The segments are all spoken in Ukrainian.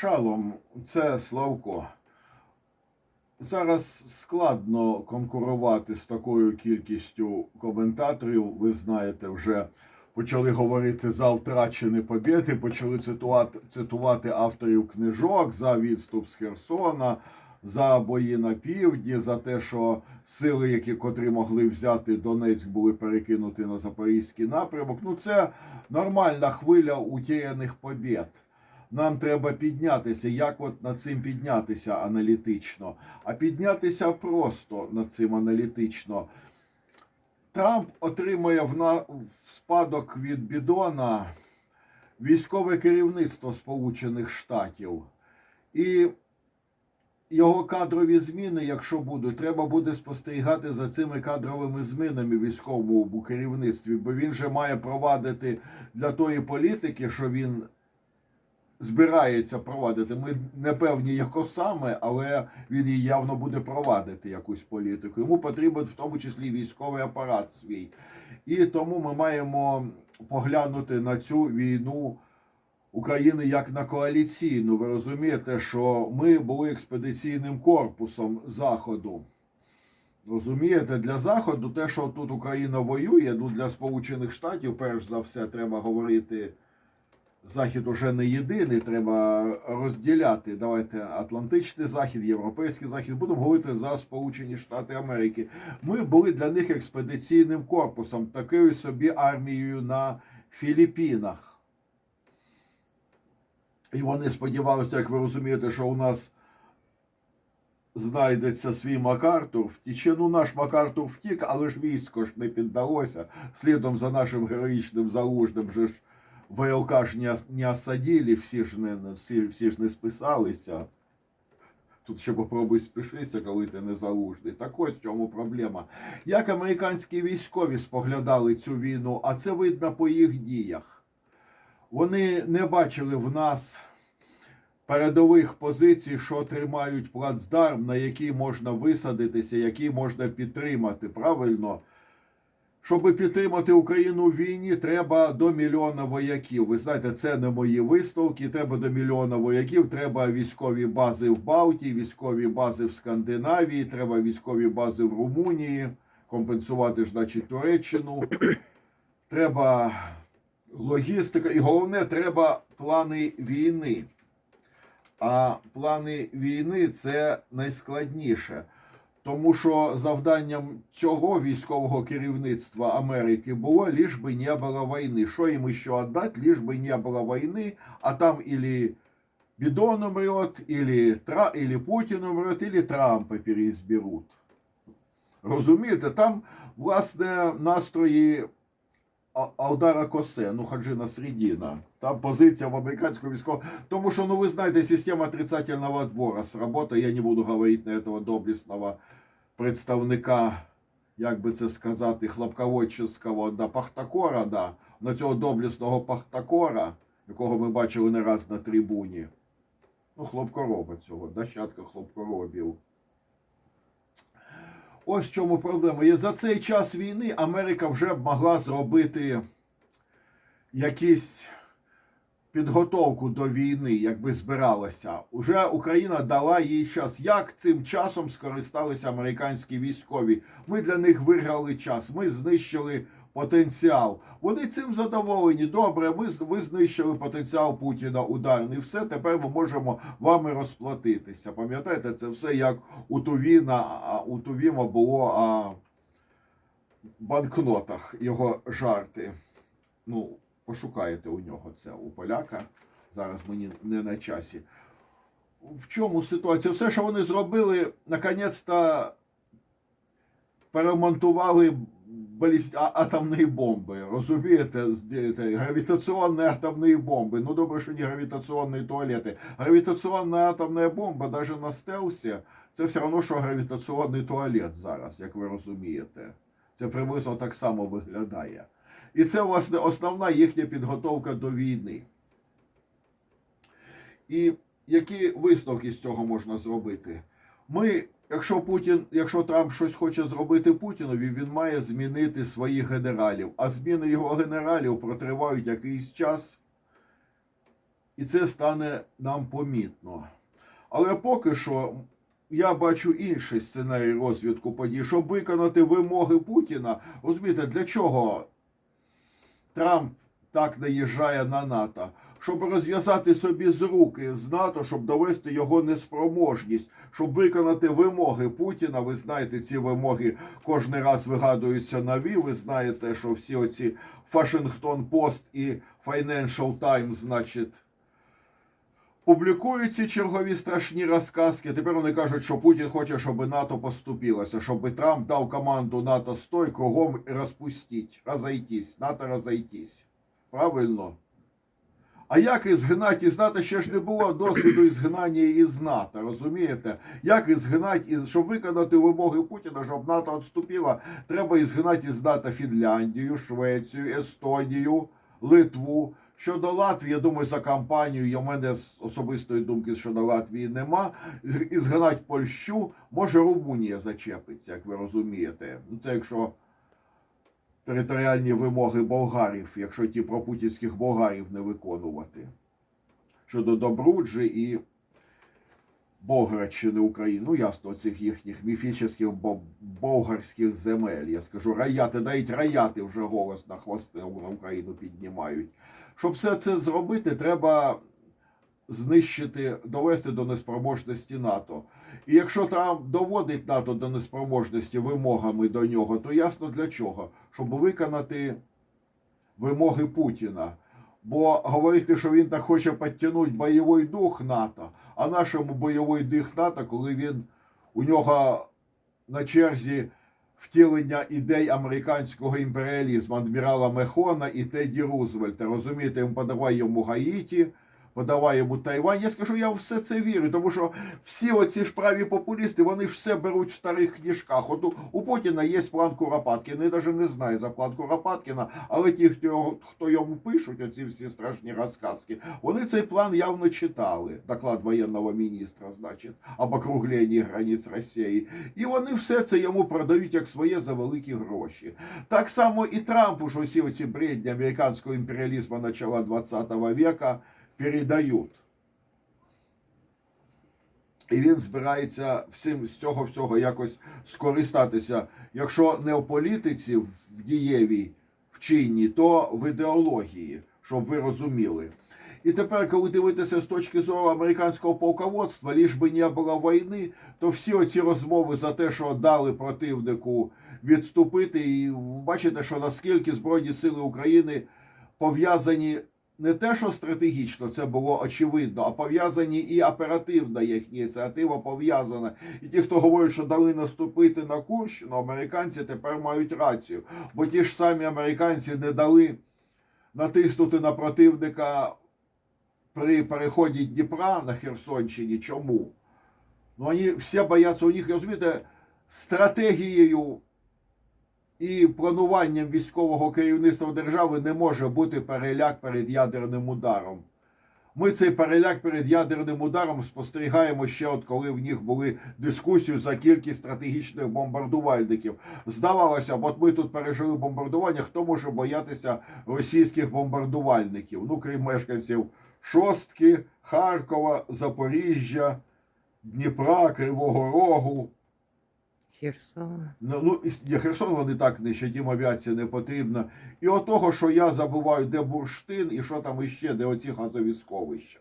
Шалом, це Славко. Зараз складно конкурувати з такою кількістю коментаторів. Ви знаєте, вже почали говорити за втрачені побєди, почали цитувати, цитувати авторів книжок за відступ з Херсона, за бої на півдні, за те, що сили, які котрі могли взяти Донецьк, були перекинуті на запорізький напрямок. Ну, це нормальна хвиля утєяних побєд. Нам треба піднятися. Як от над цим піднятися аналітично? А піднятися просто над цим аналітично. Трамп отримує в, спадок від Бідона військове керівництво Сполучених Штатів. І його кадрові зміни, якщо будуть, треба буде спостерігати за цими кадровими змінами в військовому керівництві, бо він же має провадити для тої політики, що він збирається провадити. Ми не певні, яко саме, але він явно буде провадити якусь політику. Йому потрібен в тому числі військовий апарат свій. І тому ми маємо поглянути на цю війну України як на коаліційну. Ви розумієте, що ми були експедиційним корпусом Заходу. Розумієте, для Заходу те, що тут Україна воює, ну для Сполучених Штатів, перш за все, треба говорити. Захід уже не єдиний, треба розділяти. Давайте Атлантичний Захід, Європейський Захід. Будемо говорити за Сполучені Штати Америки. Ми були для них експедиційним корпусом, такою собі армією на Філіппінах. І вони сподівалися, як ви розумієте, що у нас знайдеться свій Макартур. Втіче. Ну, наш Макартур втік, але ж військо ж не піддалося. Слідом за нашим героїчним залужним же ж ВЛК ж не, не осадили, всі ж не, всі, всі ж не списалися. Тут ще попробуй спишися, коли ти не залужний. Так ось в чому проблема. Як американські військові споглядали цю війну, а це видно по їх діях. Вони не бачили в нас передових позицій, що тримають плацдарм, на який можна висадитися, який можна підтримати. Правильно? Щоб підтримати Україну в війні, треба до мільйона вояків. Ви знаєте, це не мої висновки. Треба до мільйона вояків. Треба військові бази в Балтії, військові бази в Скандинавії, треба військові бази в Румунії, компенсувати ж, значить, Туреччину. Треба логістика, і головне, треба плани війни. А плани війни це найскладніше. Тому що завданням цього військового керівництва Америки було ліж би не було війни. Що їм ще віддати, ліж би не було війни, а там ілі Бідон умрет, ілі, Тра, ілі Путін умрет, ілі Трампа переізберуть. Розумієте, там, власне, настрої Алдара Косе, ну Хаджина Средина. Там позиція в американського військового. Тому що, ну ви знаєте, система отрицательного отбора сработає. Я не буду говорити на этого доблесного представника, як би це сказати, хлопководческого да, Пахтакора, да, на цього доблесного Пахтакора, якого ми бачили не раз на трибуні. Ну, хлопкороба цього, дощадка хлопкоробів. Ось в чому проблема. І за цей час війни Америка вже б могла зробити якісь підготовку до війни, якби збиралася. Уже Україна дала їй час. Як цим часом скористалися американські військові? Ми для них виграли час, ми знищили потенціал. Вони цим задоволені. Добре, ми ви знищили потенціал Путіна ударний. Все, тепер ми можемо вами розплатитися. Пам'ятаєте, це все як у Тувіна, у Тувіма було а, банкнотах його жарти. Ну, пошукаєте у нього це у поляка. Зараз мені не на часі. В чому ситуація? Все, що вони зробили, наконець-то перемонтували атомні бомби. Розумієте, гравітаційні атомні бомби. Ну добре, що не гравітаційні туалети. Гравітаційна атомна бомба, навіть на стелсі, це все одно, що гравітаційний туалет зараз, як ви розумієте. Це приблизно так само виглядає. І це, власне, основна їхня підготовка до війни. І які висновки з цього можна зробити? Ми, якщо Путін, якщо Трамп щось хоче зробити Путінові, він має змінити своїх генералів. А зміни його генералів протривають якийсь час. І це стане нам помітно. Але поки що я бачу інший сценарій розвитку подій, щоб виконати вимоги Путіна. Розумієте, для чого Трамп так наїжджає на НАТО? Щоб розв'язати собі з руки з НАТО, щоб довести його неспроможність, щоб виконати вимоги Путіна. Ви знаєте, ці вимоги кожен раз вигадуються нові. Ви знаєте, що всі оці Вашингтон Пост і Financial Times, значить, публікують ці чергові страшні розказки. Тепер вони кажуть, що Путін хоче, щоб НАТО поступилося, щоб Трамп дав команду НАТО стой кругом розпустіть, розойтись, НАТО розойтись. Правильно? А як ізгнати із НАТО? Ще ж не було досвіду ізгнання із НАТО, розумієте? Як ізгнати, із- щоб виконати вимоги Путіна, щоб НАТО відступило, треба ізгнати із НАТО Фінляндію, Швецію, Естонію, Литву. Щодо Латвії, я думаю, за кампанію, у мене з особистої думки щодо Латвії нема. Із- Ізгнати Польщу, може Румунія зачепиться, як ви розумієте. Ну, це якщо територіальні вимоги болгарів, якщо ті пропутінських болгарів не виконувати. Щодо Добруджі і Болградщини України, ну ясно, цих їхніх міфічних болгарських земель. Я скажу, раяти, навіть раяти вже голос на хвости на Україну піднімають. Щоб все це зробити, треба знищити, довести до неспроможності НАТО. І якщо Трамп доводить НАТО до неспроможності вимогами до нього, то ясно для чого? Щоб виконати вимоги Путіна. Бо говорити, що він так хоче підтягнути бойовий дух НАТО, а нашому бойовий дух НАТО, коли він у нього на черзі втілення ідей американського імперіалізму адмірала Мехона і Теді Рузвельта. Розумієте, він подавай йому Гаїті, подавай йому Тайвань. Я скажу, я все це вірю, тому що всі оці ж праві популісти, вони все беруть в старих книжках. От у, Путіна є план Куропаткіна. Я навіть не знаю за план Куропаткіна, але ті, хто, хто йому пишуть, оці всі страшні розказки, вони цей план явно читали. Доклад воєнного міністра, значить, об округленні границь Росії. І вони все це йому продають як своє за великі гроші. Так само і Трампу ж усі оці бредні американського імперіалізму начала 20 века передають. І він збирається всім з цього всього якось скористатися. Якщо не в політиці, в дієвій, в чинній, то в ідеології, щоб ви розуміли. І тепер, коли дивитися з точки зору американського полководства, ліж би не було війни, то всі оці розмови за те, що дали противнику відступити, і бачите, що наскільки Збройні Сили України пов'язані не те, що стратегічно це було очевидно, а пов'язані і оперативна їхня ініціатива пов'язана. І ті, хто говорить, що дали наступити на Курщину, американці тепер мають рацію. Бо ті ж самі американці не дали натиснути на противника при переході Дніпра на Херсонщині. Чому? Ну, вони всі бояться у них, розумієте, стратегією і плануванням військового керівництва держави не може бути переляк перед ядерним ударом. Ми цей переляк перед ядерним ударом спостерігаємо ще, от коли в них були дискусії за кількість стратегічних бомбардувальників. Здавалося б, от ми тут пережили бомбардування. Хто може боятися російських бомбардувальників? Ну, крім мешканців Шостки, Харкова, Запоріжжя, Дніпра, Кривого Рогу. Херсон. Ну, ну і Херсон вони так нищать, їм авіація не потрібна. І от що я забуваю, де бурштин і що там іще, де оці газові сховища.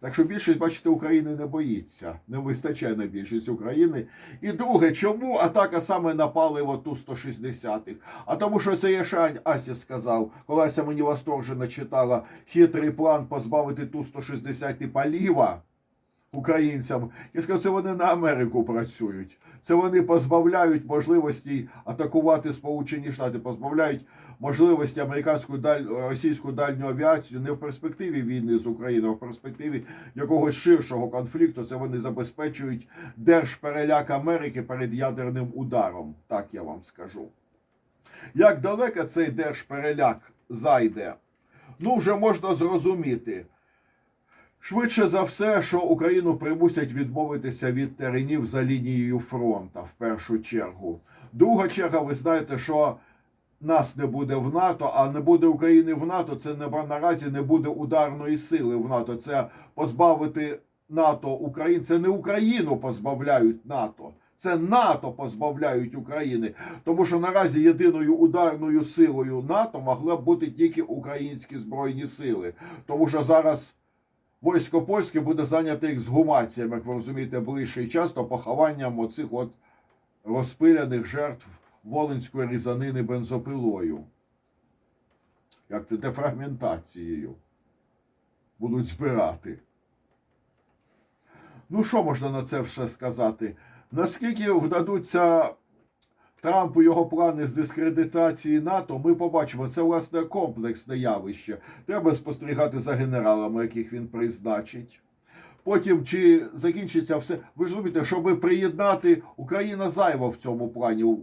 Так що більшість, бачите, України не боїться. Не вистачає на більшість України. І друге, чому атака саме на паливо ту 160-х? А тому, що це Єшань Асі сказав, коли Ася мені восторжено читала хитрий план позбавити ту 160 паліва українцям. Я сказав, це вони на Америку працюють. Це вони позбавляють можливості атакувати Сполучені Штати, позбавляють можливості американську даль... російську дальню авіацію не в перспективі війни з Україною, а в перспективі якогось ширшого конфлікту. Це вони забезпечують держпереляк Америки перед ядерним ударом. Так я вам скажу. Як далеко цей держпереляк зайде, ну вже можна зрозуміти. Швидше за все, що Україну примусять відмовитися від теренів за лінією фронту в першу чергу. Друга черга, ви знаєте, що нас не буде в НАТО, а не буде України в НАТО, це не наразі не буде ударної сили в НАТО. Це позбавити НАТО Україн. Це не Україну позбавляють НАТО. Це НАТО позбавляють України. Тому що наразі єдиною ударною силою НАТО могли б бути тільки українські збройні сили. Тому що зараз військо польське буде зайняте ексгумаціями, як ви розумієте, ближчий час, то похованням оцих от розпиляних жертв Волинської різанини бензопилою. Як це дефрагментацією. Будуть збирати. Ну, що можна на це все сказати? Наскільки вдадуться Трампу його плани з дискредитації НАТО, ми побачимо. Це власне комплексне явище. Треба спостерігати за генералами, яких він призначить. Потім чи закінчиться все. Ви ж розумієте, щоб приєднати Україна зайва в цьому плані.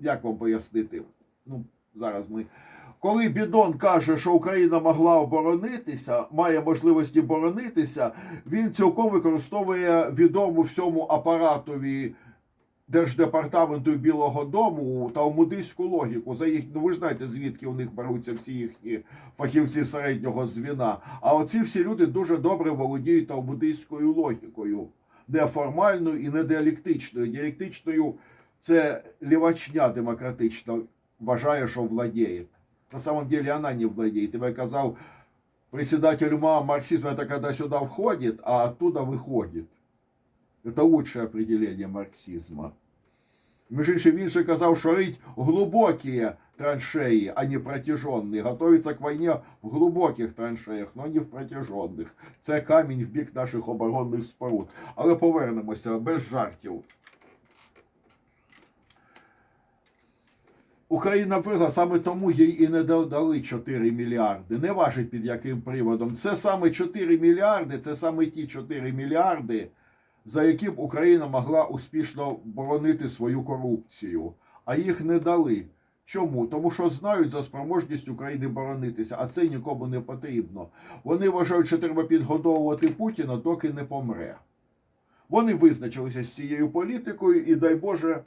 Як вам пояснити? Ну, зараз ми. Коли Бідон каже, що Україна могла оборонитися, має можливості боронитися, він цілком використовує відому всьому апаратові Держдепартаменту Білого Дому талмудистську логіку. За їх, ну ви ж знаєте, звідки у них беруться всі їхні фахівці середнього звіна. А оці всі люди дуже добре володіють талмудистською логікою, неформальною і не діалектичною. Це лівачня демократична вважає, що владіє. На самом деле она не владеет. И я казал, председатель ума марксизма это когда сюда а оттуда выходит. Это лучшее определение марксизма. Між іншим, він ще казав, що рить глибокі траншеї, а не протяженні. Готовиться к війні в глибоких траншеях, але не в протяженних. Це камінь в бік наших оборонних споруд. Але повернемося без жартів. Україна виграла, саме тому їй і не дали 4 мільярди. Не важить під яким приводом. Це саме 4 мільярди, це саме ті 4 мільярди, за які б Україна могла успішно боронити свою корупцію. А їх не дали. Чому? Тому що знають за спроможність України боронитися, а це нікому не потрібно. Вони вважають, що треба підгодовувати Путіна, доки не помре. Вони визначилися з цією політикою, і дай Боже,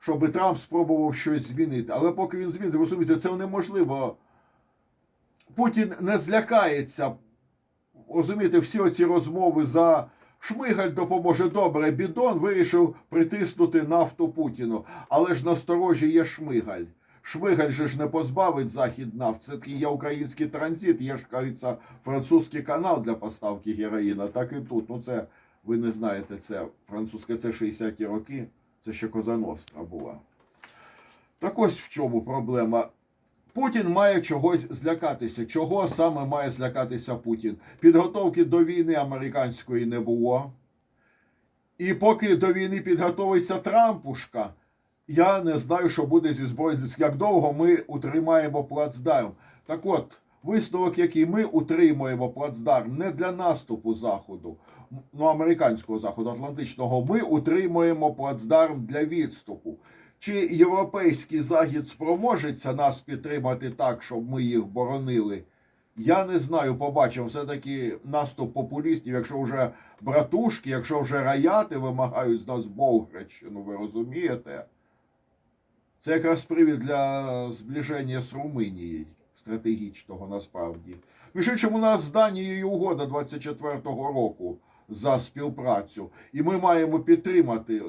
щоб Трамп спробував щось змінити. Але поки він змінить, розумієте, це неможливо. Путін не злякається. Розумієте, всі оці розмови за Шмигаль допоможе добре. Бідон вирішив притиснути нафту Путіну. Але ж насторожі є Шмигаль. Шмигаль же ж не позбавить захід нафт. Це такий є український транзит, є ж кажеться, французький канал для поставки героїна. Так і тут. Ну це ви не знаєте, це французьке, це 60-ті роки. Це ще Коза Ностра була. Так ось в чому проблема. Путін має чогось злякатися. Чого саме має злякатися Путін? Підготовки до війни американської не було. І поки до війни підготовиться Трампушка, я не знаю, що буде зі збройним. Як довго ми утримаємо плацдарм. Так от, висновок, який ми утримуємо плацдарм не для наступу Заходу, ну, американського заходу, Атлантичного, ми утримуємо плацдарм для відступу. Чи європейський захід спроможеться нас підтримати так, щоб ми їх боронили? Я не знаю, побачимо. Все-таки наступ популістів, якщо вже братушки, якщо вже раяти вимагають з нас Болгреччину, ви розумієте? Це якраз привід для зближення з Румунією стратегічного насправді. Між іншим, у нас з Данією угода 24-го року за співпрацю. І ми маємо підтримати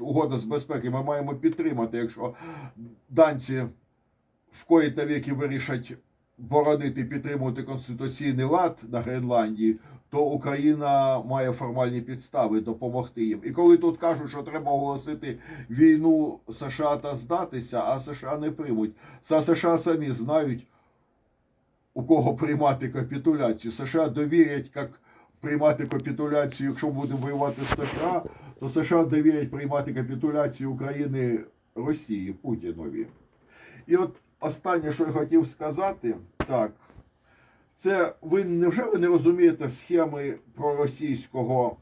угода з безпеки. Ми маємо підтримати, якщо данці в кої та віки вирішать боронити, підтримувати конституційний лад на Гренландії, то Україна має формальні підстави допомогти їм. І коли тут кажуть, що треба оголосити війну США та здатися, а США не приймуть. Са- США самі знають, у кого приймати капітуляцію. США довірять, як приймати капітуляцію, якщо будемо воювати з США, то США довірять приймати капітуляцію України Росії Путінові. І от останнє, що я хотів сказати, так, це ви невже ви не розумієте схеми проросійського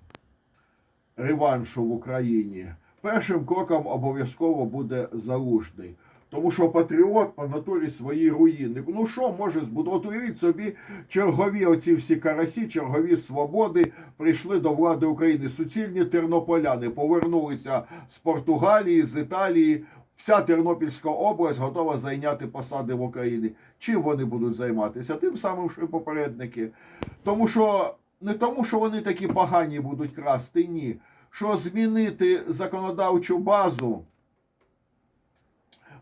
реваншу в Україні? Першим кроком обов'язково буде залужний. Тому що патріот по натурі свої руїни. Ну що може збудувати? Уявіть собі, чергові оці всі карасі, чергові свободи прийшли до влади України. Суцільні тернополяни повернулися з Португалії, з Італії. вся Тернопільська область готова зайняти посади в Україні. Чим вони будуть займатися? Тим самим, що і попередники. Тому що не тому, що вони такі погані будуть красти, ні. Що змінити законодавчу базу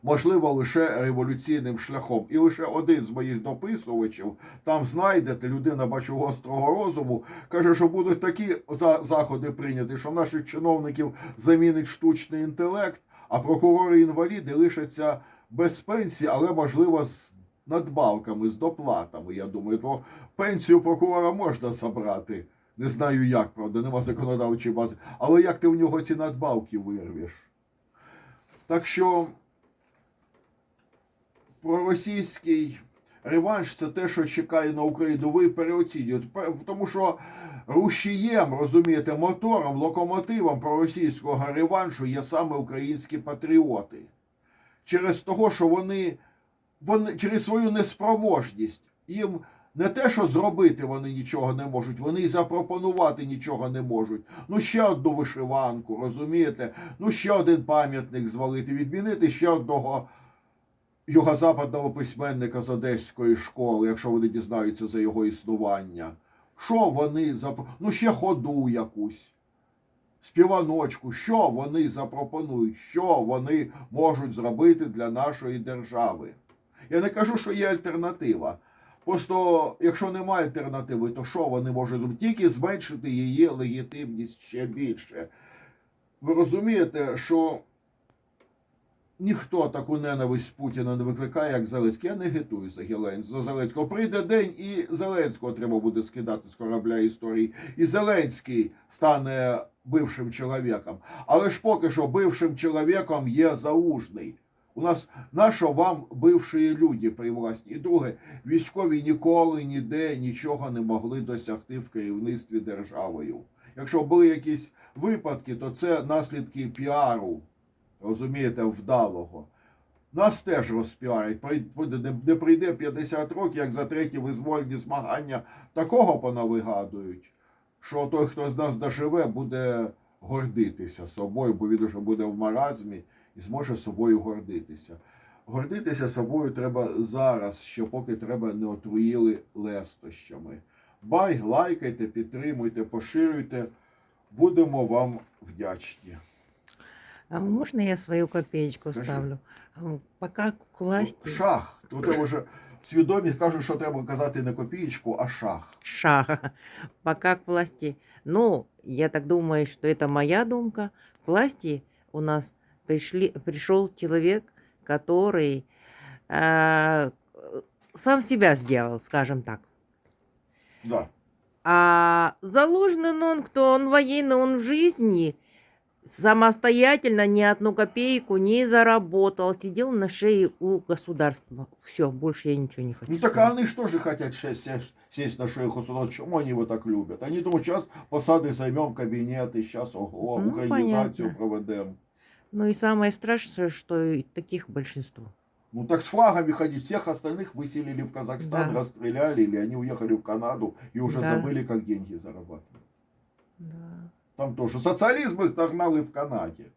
можливо лише революційним шляхом. І лише один з моїх дописувачів там знайдете, людина бачу гострого розуму, каже, що будуть такі за- заходи прийняті, що наших чиновників замінить штучний інтелект, а прокурори інваліди лишаться без пенсії, але можливо з надбавками, з доплатами. Я думаю, то пенсію прокурора можна забрати. Не знаю як, правда, нема законодавчої бази. Але як ти в нього ці надбавки вирвеш? Так що проросійський реванш це те, що чекає на Україну. Ви переоцінюєте. Тому що рушієм, розумієте, мотором, локомотивом проросійського реваншу є саме українські патріоти. Через того, що вони, вони через свою неспроможність їм. Не те, що зробити вони нічого не можуть, вони і запропонувати нічого не можуть. Ну ще одну вишиванку, розумієте? Ну ще один пам'ятник звалити, відмінити ще одного юго-западного письменника з Одеської школи, якщо вони дізнаються за його існування. Що вони запро... Ну ще ходу якусь, співаночку, що вони запропонують, що вони можуть зробити для нашої держави. Я не кажу, що є альтернатива. Просто, якщо немає альтернативи, то що вони можуть зробити? Тільки зменшити її легітимність ще більше. Ви розумієте, що ніхто таку ненависть Путіна не викликає, як Зеленський. Я не гетую за за Зеленського. Прийде день, і Зеленського треба буде скидати з корабля історії. І Зеленський стане бившим чоловіком. Але ж поки що бившим чоловіком є залужний. У нас нащо вам бивші люди при власті? І друге, військові ніколи ніде нічого не могли досягти в керівництві державою. Якщо були якісь випадки, то це наслідки піару, розумієте, вдалого. Нас теж розпіарять. Не прийде 50 років, як за треті визвольні змагання такого понавигадують, що той, хто з нас доживе, буде гордитися собою, бо він уже буде в маразмі і зможе собою гордитися. Гордитися собою треба зараз, ще поки треба не отруїли лестощами. Бай, лайкайте, підтримуйте, поширюйте. Будемо вам вдячні. А можно я свою копеечку Скажи. ставлю? А, Пока к власти Шах. Тут треба вже свідомість кажуть, що треба казати не копієчку, а шах. шага. Пока к власти. Ну, я так думаю, что это моя думка. К власти у нас пришли, пришел человек, который э, сам себя сделал, скажем так. Да. А заложенный ну, он кто? Он военный, он в жизни самостоятельно ни одну копейку не заработал. Сидел на шее у государства. Все, больше я ничего не хочу. Ну так а вони ж теж хочуть ще сесть, сесть на шею государства. Чому вони його так люблять? Вони думають, зараз посади займемо кабінети, зараз ого, Ну, українізацію понятно. проведемо. Ну и самое страшное, что и таких большинство. Ну так с флагами ходить. Всех остальных выселили в Казахстан, Да. расстреляли, или они уехали в Канаду и уже Да. забыли, как деньги зарабатывать. Да. Там тоже социализм их догнал и в Канаде.